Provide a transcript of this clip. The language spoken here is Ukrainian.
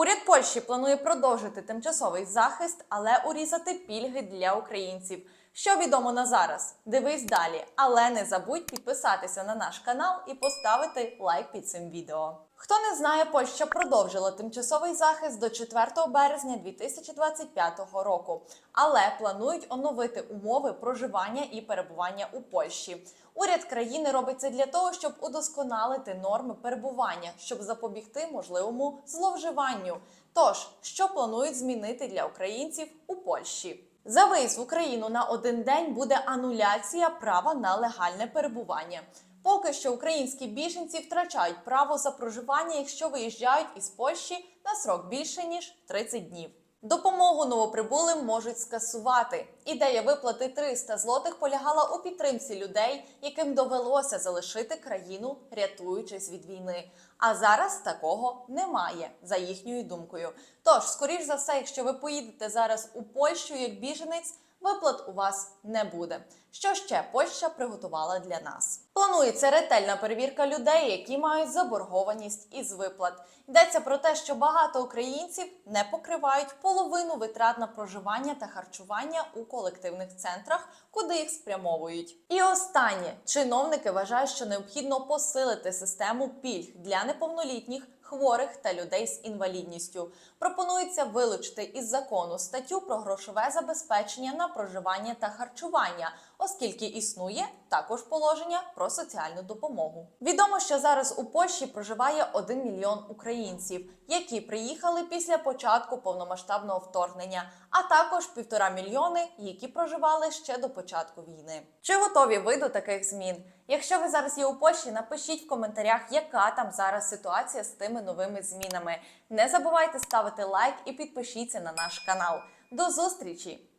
Уряд Польщі планує продовжити тимчасовий захист, але урізати пільги для українців. Що відомо на зараз? Дивись далі, але не забудь підписатися на наш канал і поставити лайк під цим відео. Хто не знає, Польща продовжила тимчасовий захист до 4 березня 2025 року, але планують оновити умови проживання і перебування у Польщі. Уряд країни робить це для того, щоб удосконалити норми перебування, щоб запобігти можливому зловживанню. Тож, що планують змінити для українців у Польщі? За виїзд в Україну на один день буде ануляція права на легальне перебування. Поки що українські біженці втрачають право за проживання, якщо виїжджають із Польщі на срок більше ніж 30 днів. Допомогу новоприбулим можуть скасувати. Ідея виплати 300 злотих полягала у підтримці людей, яким довелося залишити країну, рятуючись від війни. А зараз такого немає, за їхньою думкою. Тож, скоріш за все, якщо ви поїдете зараз у Польщу як біженець, виплат у вас не буде. Що ще Польща приготувала для нас? Планується ретельна перевірка людей, які мають заборгованість із виплат. Йдеться про те, що багато українців не покривають половину витрат на проживання та харчування у колективних центрах, куди їх спрямовують. І останнє чиновники вважають, що необхідно посилити систему пільг для неповнолітніх. Хворих та людей з інвалідністю пропонується вилучити із закону статтю про грошове забезпечення на проживання та харчування, оскільки існує також положення про соціальну допомогу. Відомо, що зараз у Польщі проживає 1 мільйон українців, які приїхали після початку повномасштабного вторгнення, а також півтора мільйони, які проживали ще до початку війни. Чи готові ви до таких змін? Якщо ви зараз є у Польщі, напишіть в коментарях, яка там зараз ситуація з тими новими змінами. Не забувайте ставити лайк і підпишіться на наш канал. До зустрічі!